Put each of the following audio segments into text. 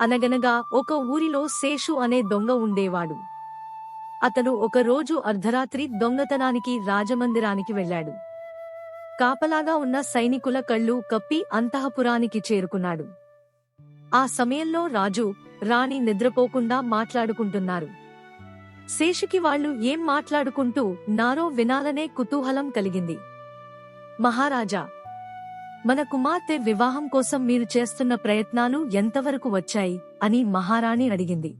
అనగనగా ఒక ఊరిలో శేషు అనే దొంగ ఉండేవాడు. అతను ఒకరోజు అర్ధరాత్రి దొంగతనానికి రాజమందిరానికి వెళ్ళాడు. కాపలాగా ఉన్న సైనికుల కళ్ళు కప్పి అంతఃపురానికి చేరుకున్నాడు. ఆ సమయంలో రాజు రాణి నిద్రపోకుండా మాట్లాడుకుంటున్నారు. శేషుకి వాళ్ళు ఏం మాట్లాడుకుంటూ నారో వినాలనే కుతూహలం కలిగింది. మహారాజా మన కుమార్తె వివాహం కోసం మీరు చేస్తున్న ప్రయత్నాలు ఎంతవరకు వచ్చాయి? అని మహారాణి అడిగింది.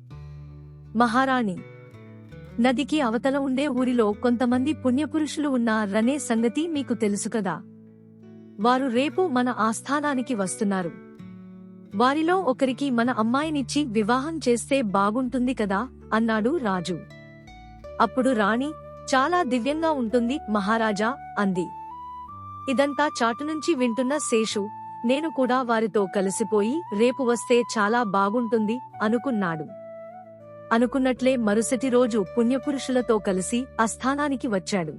మహారాణి నదికి అవతల ఉండే ఊరిలో కొంతమంది పుణ్యపురుషులు ఉన్నారనే సంగతి మీకు తెలుసు కదా? వారు రేపు మన ఆస్థానానికి వస్తున్నారు. వారిలో ఒకరికి మన అమ్మాయినిచ్చి వివాహం చేస్తే బాగుంటుంది కదా? అన్నాడు రాజు. అప్పుడు రాణి చాలా దివ్యంగా ఉంటుంది మహారాజా అంది. ఇదంతా చాటునుంచి వింటున్న శేషు. నేను కూడా వారితో కలిసిపోయి రేపు వస్తే చాలా బాగుంటుంది అనుకున్నాడు. అనుకున్నట్లే మరుసటి రోజు పుణ్యపురుషులతో కలిసి అస్థానానికి వచ్చాడు.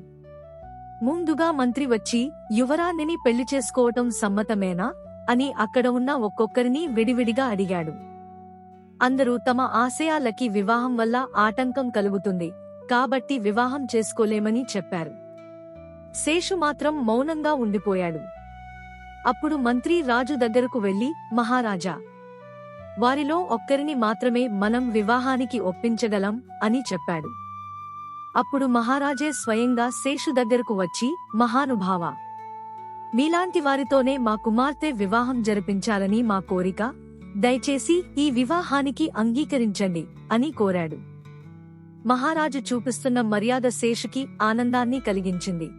ముందుగా మంత్రి వచ్చి యువరాణిని పెళ్ళి చేసుకోవటం సమ్మతమేనా? అని అక్కడ ఉన్న ఒక్కొక్కరిని విడివిడిగా అడిగాడు. అందరూ తమ ఆశయాలకి వివాహం వల్ల ఆటంకం కలుగుతుంది. కాబట్టి వివాహం చేసుకోలేమని చెప్పారు. శేషు మాత్రం మౌనంగా ఉండిపోయాడు. అప్పుడు మంత్రి రాజు దగ్గరకు వెళ్ళి మహారాజా వారిలో ఒక్కరిని మాత్రమే మనం వివాహానికి ఒప్పించగలం అని చెప్పాడు. అప్పుడు మహారాజే స్వయంగా శేషు దగ్గరకు వచ్చి మహానుభావ మీలాంటి వారితోనే మా కుమార్తె వివాహం జరిపించాలని మా కోరిక దయచేసి ఈ వివాహానికి అంగీకరించండి అని కోరాడు. మహారాజు చూపిస్తున్న మర్యాద శేషుకి ఆనందాన్ని కలిగించింది.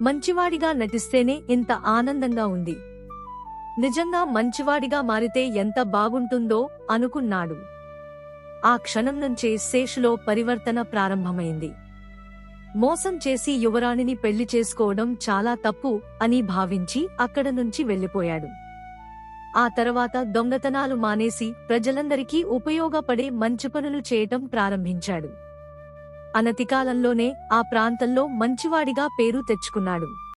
మంచివాడిగా నటిస్తేనే ఇంత ఆనందంగా ఉంది. నిజంగా మంచివాడిగా మారితే ఎంత బాగుంటుందో అనుకున్నాడు. ఆ క్షణం నుంచే శేషులో పరివర్తన ప్రారంభమైంది. మోసం చేసి యువరాణిని పెళ్ళి చేసుకోవడం చాలా తప్పు అని భావించి అక్కడ నుంచి వెళ్ళిపోయాడు ఆ తర్వాత దొంగతనాలు మానేసి ప్రజలందరికీ ఉపయోగపడే మంచి పనులు చేయటం ప్రారంభించాడు. అనతికాలంలోనే ఆ ప్రాంతంలో మంచివాడిగా పేరు తెచ్చుకున్నాడు.